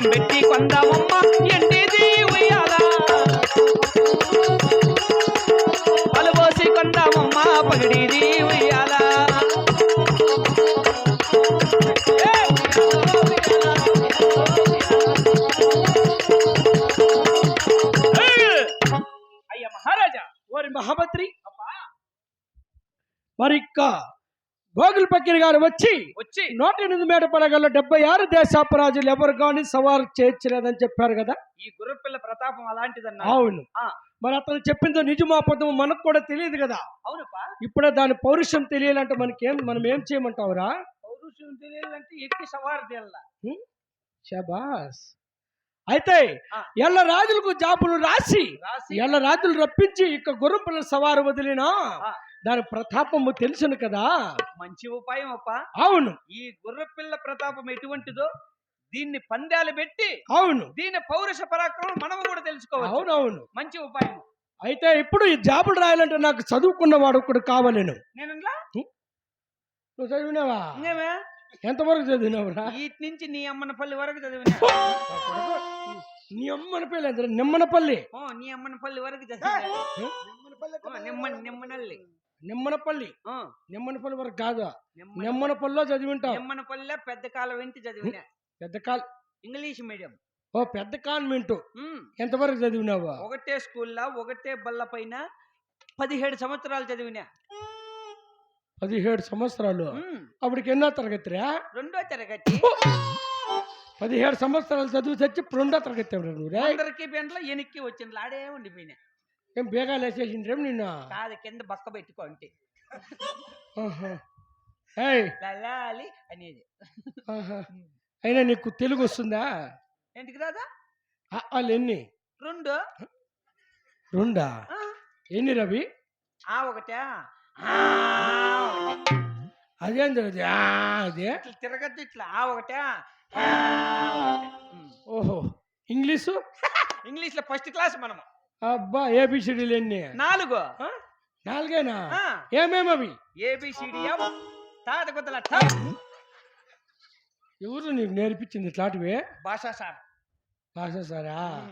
కొందామమ్మ. ఎండిది ఉయ్యాల. పలుబోసి కొందామమ్మ పగిడిది ఉయ్యాల. అయ్య మహారాజా వారి మహామంత్రి అప్పా మరి ఇక్క గోగుల్ పక్కిరి గారు వచ్చి వచ్చి నూట ఎనిమిది మేట పడగల్లో డెబ్బై ఆరు దేశాపరాజులు ఎవరు కానీ సవారు చేయొచ్చలేదని చెప్పారు కదా? ఈ గుర్రపిల్ల ప్రతాపం అలాంటిదన్నా అవును. మరి అతను చెప్పిందో నిజమా అబద్ధమో మనకు కూడా తెలియదు కదా? అవునప్పా ఇప్పుడే దాని పౌరుషం తెలియాలంటే మనకేం మనం ఏం చేయమంటావురా? పౌరుషం తెలియాలంటే ఎక్కి సవారు తేలా షబాస్. అయితే. ఎల్ల రాజులకు జాబులు రాసి ఎల్ల రాజులు రప్పించి ఇక గుర్రంపుల సవారు వదిలినా. దాని ప్రతాపము తెలుసును కదా? మంచి ఉపాయం అప్ప అవును. ఈ గుర్రపిల్ల ప్రతాపం ఎటువంటిదో దీన్ని పందాలు పెట్టి అవును. దీని పౌరుష పరాక్రమం మనము కూడా తెలుసుకోవచ్చు. అవునవును. మంచి ఉపాయం. అయితే ఇప్పుడు ఈ జాబులు రాయాలంటే నాకు చదువుకున్నవాడు ఒకడు కావాలి నేను నేను నువ్వు చదివినావా? ఎంతవరకు చదివినావురా? వీటి నుంచి నీ అమ్మన పల్లి వరకు చదివినా. నీ అమ్మన పేరు నిమ్మనపల్లి ఓ నీ అమ్మన పల్లి వరకు చదివినా. ఓ, నిమ్మ నిమ్మనల్లి. నిమ్మనపల్లి. నిమ్మనపల్లి వరకు కాదు నిమ్మ- నిమ్మనపల్లిలో చదివి ఉంటావు నిమ్మన పల్లె పెద్ద కాలం వెంటి చదివినా. పెద్ద కాల్ ఇంగ్లీష్ మీడియం. ఓ పెద్ద కాన్వెంట్ ఎంతవరకు చదివినావా? ఒకటే స్కూల్లో ఒకటే బల్ల పైన పదిహేడు సంవత్సరాలు చదివినా. పదిహేడు సంవత్సరాలు? అప్పటికి ఎన్నో తరగతిరా? రెండో తరగతి. పదిహేడు సంవత్సరాలు చదువు ఇప్పుడు రెండో తరగతి? అందరికి ఎనిక్కి వచ్చింది లాడే ఉండిపోయినా. ఏం బేగాలు వేసేసిండ్రేం నిన్న? కాదు కింద బక్క పెట్టుకో అంటే లలాలి అనేది. అయినా నీకు తెలుగు వస్తుందా? ఎందుకు రాదా? వాళ్ళు ఎన్ని? రెండు. రెండా? ఎన్ని రవి? ఆ ఒకటే. అదేం అది. అదే తిరగద్దు ఇట్లా. ఆ ఒకటే. ఓహో. ఇంగ్లీషు? ఇంగ్లీష్లో ఫస్ట్ క్లాస్ మనము. అబ్బా ఏబిసిడీలు ఎన్ని నాలుగు? నాలుగేనా? ఆ, ఏమేమి అవి? కొత్తల ఎవరు నీకు నేర్పించింది ఇట్లాంటివి భాషా సార్. భాష సారా.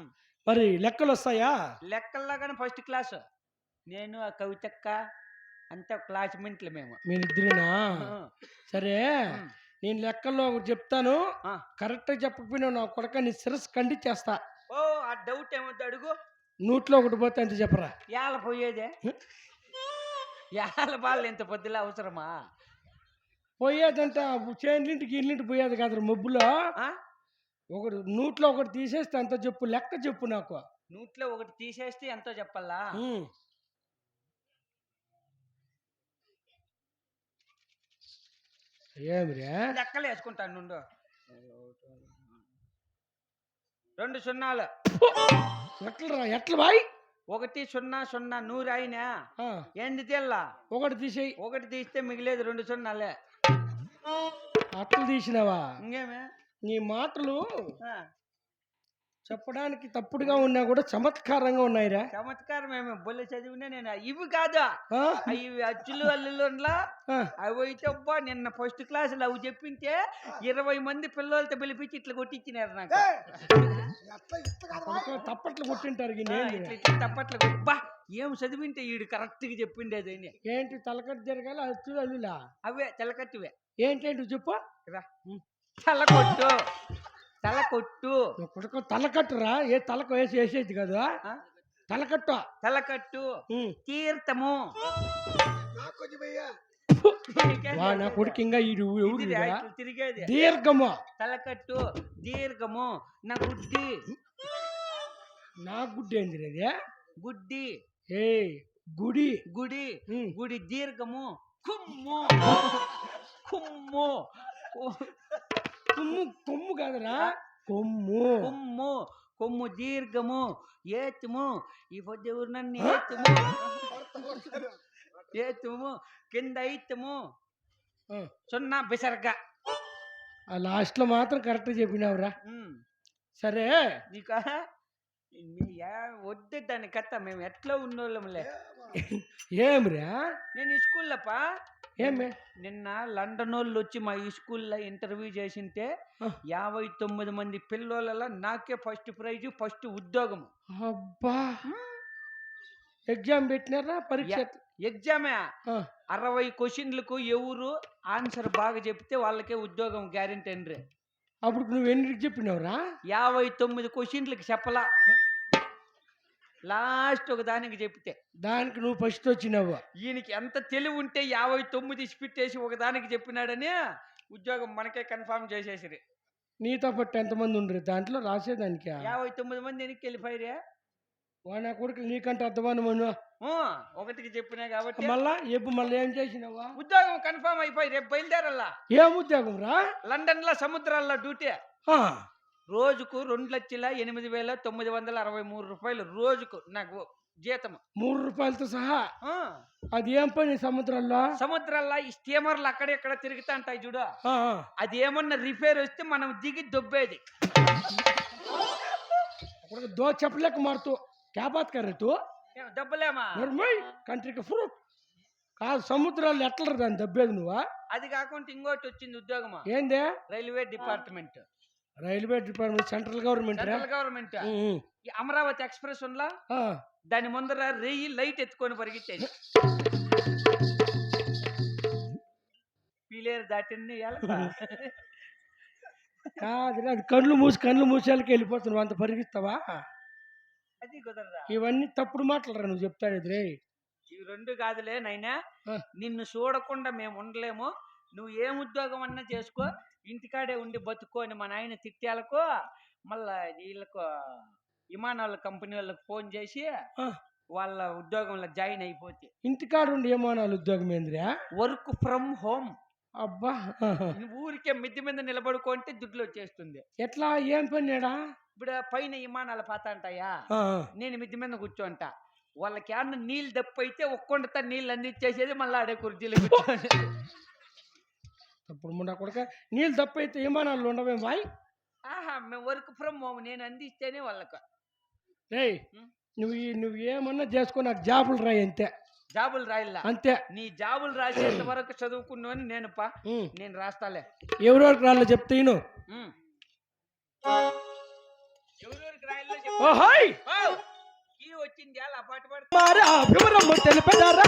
మరి లెక్కలు వస్తాయా? లెక్కల్లో కానీ ఫస్ట్ క్లాస్. నేను ఆ కవితక్క అంతా క్లాస్మేట్లు మేము. మీరిద్దరునా? సరే. నేను లెక్కల్లో ఒకటి చెప్తాను. కరెక్ట్గా చెప్పకపోయినా నా కొడక నీ శిరస్సు ఖండించేస్తా ఓ ఆ డౌట్ ఏమవుతుంది అడుగు. నూట్లో ఒకటి పోతే అంత చెప్పరా? యాల పోయేదే? యాల బాళ్ళు ఎంత పొద్దులా అవసరమా? పోయేదంట చేనులింటికి ఇల్లింటి పోయేది కాదు మబ్బులో? ఒకటి నూట్లో ఒకటి తీసేస్తే అంత చెప్పు లెక్క చెప్పు నాకు. నూట్లో ఒకటి తీసేస్తే ఎంతో చెప్పాలా. ఏమిరా? లెక్కలు వేసుకుంటాను నుండు. రెండు సున్నాలు. ఎట్లరా ఎట్ల బాయ్? ఒకటి సున్నా సున్నా నూరు అయినా? ఏంది తెల్లా? ఒకటి తీసేయి. ఒకటి తీస్తే మిగిలేదు రెండు సున్నాలే. అట్లు తీసినావా? ఇంకేమే? నీ మాటలు చెప్పడానికి తప్పుడుగా ఉన్నా కూడా చమత్కారంగా ఉన్నాయిరా. చమత్కారం ఏమే? బొల్లి చదివినా నేను ఇవి కాదు? ఇవి అచ్చులు అల్లులా అవి అయితే అబ్బా నిన్న ఫస్ట్ క్లాసులు అవి చెప్పింటే ఇరవై మంది పిల్లలతో పిలిపించి ఇట్లా కొట్టించినారు నాకు. తప్పట్లు కొట్టింటారు ఇట్లా తప్పట్లు కొట్టి, బా ఏం చదివింటే ఈడు కరెక్ట్గా చెప్పిండేది ఏంటి తలకట్టు జరగాలి అచ్చు అల్లులా? అవే తెల్లకట్టివే ఏంటేంటి చెప్పు. రా. తల కొట్టు తల కొట్టు. నా కొడుకు తలకట్టురా ఏ తలకు వేసి వేసేది కదా? తలకట్టు తలకట్టు. తీర్థము. నా కొడుకు ఇంకా ఇది ఎవరు తిరిగేది. దీర్ఘము. తలకట్టు దీర్ఘము. నా గుడ్డి. నా గుడ్డి ఏంది గుడ్డి. ఏ గుడి. గుడి. గుడి దీర్ఘము. కుమ్ము. కుమ్ము. కొమ్ము కొమ్ము కాదురా. కొమ్ము. కొమ్ము కొమ్ము దీర్ఘము ఏతుము. ఈ పొద్దు ఎవరు నన్ను ఏతుము. ఏతుము కింద ఐతము. ఆ, సున్నా బిసరగా. ఆ లాస్ట్లో మాత్రం కరెక్ట్ చెప్పినావురా. సరే. నీకు? వద్దు దాని కథ. మేము ఎట్లా ఉన్నోళ్ళంలే. ఏమిరా? నేను స్కూల్లోపా? ఏమే? నిన్న లండన్ వాళ్ళు వచ్చి మా ఈ స్కూల్లో ఇంటర్వ్యూ చేసింటే. యాభై తొమ్మిది మంది పిల్లోళ్ళ నాకే ఫస్ట్ ప్రైజ్ ఫస్ట్ ఉద్యోగం అబ్బా! ఎగ్జామ్ పెట్టినారా పరీక్ష. ఎగ్జామే? అరవై క్వశ్చన్లకు ఎవరు ఆన్సర్ బాగా చెప్తే వాళ్ళకే ఉద్యోగం గ్యారెంటీ అండ్రి అప్పుడు నువ్వు ఎన్నికి చెప్పినావురా? యాభై తొమ్మిది క్వశ్చన్లకు చెప్పలా. లాస్ట్ ఒక దానికి చెప్తే దానికి నువ్వు ఫస్ట్ వచ్చినావు. ఈయనకి ఎంత తెలివి ఉంటే యాభై తొమ్మిది ఇసిపెట్టేసి ఒక దానికి చెప్పినాడని ఉద్యోగం మనకే కన్ఫామ్ చేసేసిరి నీతో పాటు ఎంతమంది ఉండరు? దాంట్లో రాసేదానికి? యాభై తొమ్మిది మంది వెనక్కి వెళ్ళిపోయారే వాన కొడుకు నీకంటే అర్థమానమను ఒకటికి చెప్పినా కాబట్టి. మళ్ళా ఎప్పుడు మళ్ళీ ఏం చేసినావా? ఉద్యోగం కన్ఫామ్ అయిపోయి రేపు బయలుదేరల్లా. ఏం ఉద్యోగం రా లండన్లో సముద్రాల్లో డ్యూటీ. రోజుకు రెండు లక్షల ఎనిమిది వేల తొమ్మిది వందల అరవై మూడు రూపాయలు రోజుకు నాకు జీతం. మూడు రూపాయలతో సహా? అది ఏం పని సముద్రంలో? సముద్రాల్లో ఈ స్టీమర్లు అక్కడెక్కడ తిరుగుతా ఉంటాయి చూడు. అది ఏమన్నా రిపేర్ వస్తే మనం దిగి దొబ్బేది. దో చెప్పలేక మారుతూ. క్యా బాత్ దెబ్బలేమా? కంట్రీకి ఫ్రూట్. కాదు సముద్రాలు ఎట్లరా దాన్ని దబ్బేది నువ్వా? అది కాకుండా ఇంకోటి వచ్చింది ఉద్యోగమా? ఏందే? Railway department. Railway department central government central government. ఈ అమరావతి ఎక్స్ప్రెస్ ఆ, దాని ముందర రెయ్యి లైట్ ఎత్తుకొని పరిగెత్తేది. పీలేరు దాటింది కాదురా అది కళ్ళు మూసి కళ్ళు మూసేళ్ళకి వెళ్ళిపోతున్నావు అంత పరిగిస్తావా అది కుదరదా? ఇవన్నీ తప్పుడు మాటలరా నువ్వు చెప్తాడు రే ఇవి రెండు కాదులే నైనా. నిన్ను చూడకుండా మేము ఉండలేము. నువ్వు ఏం ఉద్యోగం అన్నా చేసుకో ఇంటికాడే ఉండి బతుకో అని మా నాయన తిట్టాలకు మళ్ళా వీళ్ళకు విమానాల కంపెనీ వాళ్ళకి ఫోన్ చేసి వాళ్ళ ఉద్యోగంలో జాయిన్ అయిపోతే. ఇంటికాడ ఉండి ఏమనాలి ఉద్యోగం ఏందిరా? Work from home. అబ్బా. ఊరికే మిద్ది మీద నిలబడుకుంటే దుడ్లు వచ్చేస్తుంది. ఎట్లా? ఏం పనిడా? ఇప్పుడు పైన విమానాలు పాత అంటాయా ఆ, నేను మిద్ది మీద కూర్చోంట. వాళ్ళకి ఏమన్నా నీళ్ళు దప్పైతే ఒక్కొండత నీళ్ళు అందించేసేది మళ్ళీ ఆడే కుర్చీలో కూర్చోండి తప్పుడు ముండా కొడక నీళ్ళు తప్పైతే ఏమానాలు ఉండవే బాయ్ ఆహా మేము వర్క్ ఫ్రమ్ హోమ్ నేను అందిస్తేనే వాళ్ళకు ఉం? నువ్వు ఈ- నువ్వు ఏమన్నా చేసుకో నాకు జాబులు రాయి అంతే జాబులు రాయిల్లా అంతే నీ జాబులు రాసేంత వరకు చదువుకున్నాను నేను పా ఉం. నేను రాస్తాలే ఎవరెవరికి రాళ్ళు చెప్తే. ఎవరెవరికి! ఈ వచ్చింది అలా పాటు పాడు తెలిపెదరా